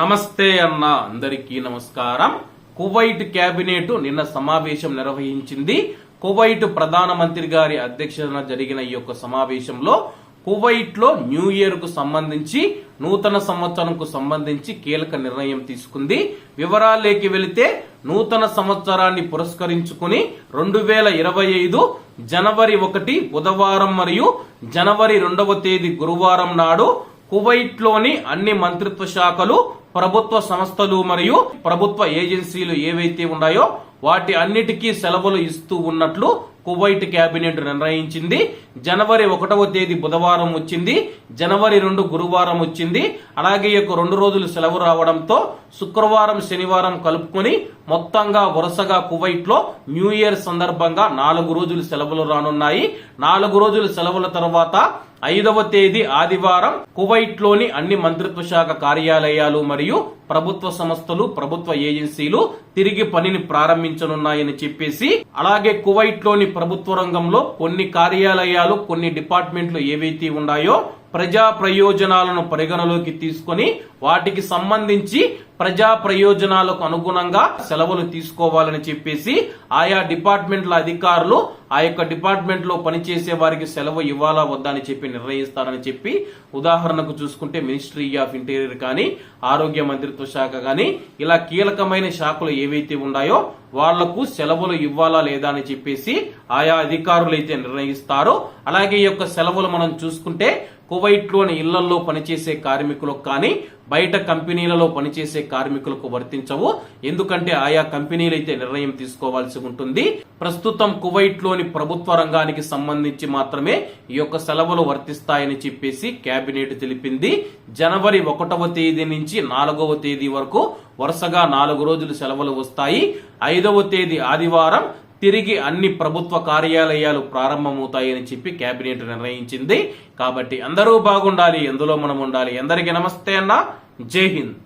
నమస్తే అన్న అందరికీ నమస్కారం. కువైట్ కేబినెట్ నిన్న సమావేశం నిర్వహించింది. కువైట్ ప్రధానమంత్రి గారి అధ్యక్షతన జరిగిన ఈ యొక్క సమావేశంలో కువైట్లో న్యూ ఇయర్కు సంబంధించి నూతన సంవత్సరంకు సంబంధించి కీలక నిర్ణయం తీసుకుంది. వివరాలేకి వెళితే నూతన సంవత్సరాన్ని పురస్కరించుకుని రెండు వేల ఇరవై ఐదు జనవరి ఒకటి బుధవారం మరియు జనవరి రెండవ తేదీ గురువారం నాడు కువైట్లోని అన్ని మంత్రిత్వ శాఖలు ప్రభుత్వ సంస్థలు మరియు ప్రభుత్వ ఏజెన్సీలు ఏవైతే ఉన్నాయో వాటి అన్నిటికీ సెలవులు ఇస్తూ ఉన్నట్లు కువైట్ కేబినెట్ నిర్ణయించింది. జనవరి ఒకటవ తేదీ బుధవారం వచ్చింది. జనవరి రెండు గురువారం వచ్చింది. అలాగే ఒక యొక్క రెండు రోజులు సెలవు రావడంతో శుక్రవారం శనివారం కలుపుకొని మొత్తంగా వరుసగా కువైట్లో న్యూ ఇయర్ సందర్భంగా నాలుగు రోజులు సెలవులు రానున్నాయి. నాలుగు రోజులు సెలవుల తర్వాత ఐదవ తేదీ ఆదివారం కువైట్లోని అన్ని మంత్రిత్వ శాఖ కార్యాలయాలు మరియు ప్రభుత్వ సంస్థలు ప్రభుత్వ ఏజెన్సీలు తిరిగి పనిని ప్రారంభించనున్నాయని చెప్పేసి అలాగే కువైట్లోని ప్రభుత్వ రంగంలో కొన్ని కార్యాలయాలు కొన్ని డిపార్ట్మెంట్లు ఏవైతే ఉన్నాయో ప్రజా ప్రయోజనాలను పరిగణలోకి తీసుకొని వాటికి సంబంధించి ప్రజా ప్రయోజనాలకు అనుగుణంగా సెలవులు తీసుకోవాలని చెప్పేసి ఆయా డిపార్ట్మెంట్ల అధికారులు ఆ యొక్క డిపార్ట్మెంట్లో పనిచేసే వారికి సెలవు ఇవ్వాలా వద్దా అని చెప్పి నిర్ణయిస్తారని చెప్పి ఉదాహరణకు చూసుకుంటే మినిస్ట్రీ ఆఫ్ ఇంటీరియర్ కానీ ఆరోగ్య మంత్రిత్వ శాఖ కానీ ఇలా కీలకమైన శాఖలు ఏవైతే ఉన్నాయో వాళ్ళకు సెలవులు ఇవ్వాలా లేదా అని చెప్పేసి ఆయా అధికారులు అయితే నిర్ణయిస్తారు అలాగే ఈ యొక్క సెలవులు మనం చూసుకుంటే కువైట్లోని ఇళ్ళలో పనిచేసే కార్మికులకు కానీ బయట కంపెనీలలో పనిచేసే కార్మికులకు వర్తించవు. ఎందుకంటే ఆయా కంపెనీలు అయితే నిర్ణయం తీసుకోవాల్సి ఉంటుంది. ప్రస్తుతం కువైట్ లోని ప్రభుత్వ రంగానికి సంబంధించి మాత్రమే ఈ యొక్క సెలవులు వర్తిస్తాయని చెప్పేసి కేబినెట్ తెలిపింది. జనవరి ఒకటవ తేదీ నుంచి నాలుగవ తేదీ వరకు వరుసగా నాలుగు రోజులు సెలవులు వస్తాయి. ఐదవ తేదీ ఆదివారం తిరిగి అన్ని ప్రభుత్వ కార్యాలయాలు ప్రారంభమవుతాయని చెప్పి కేబినెట్ నిర్ణయించింది. కాబట్టి అందరూ బాగుండాలి ఎందులో మనం ఉండాలి. అందరికీ నమస్తే అన్న. జై హింద్.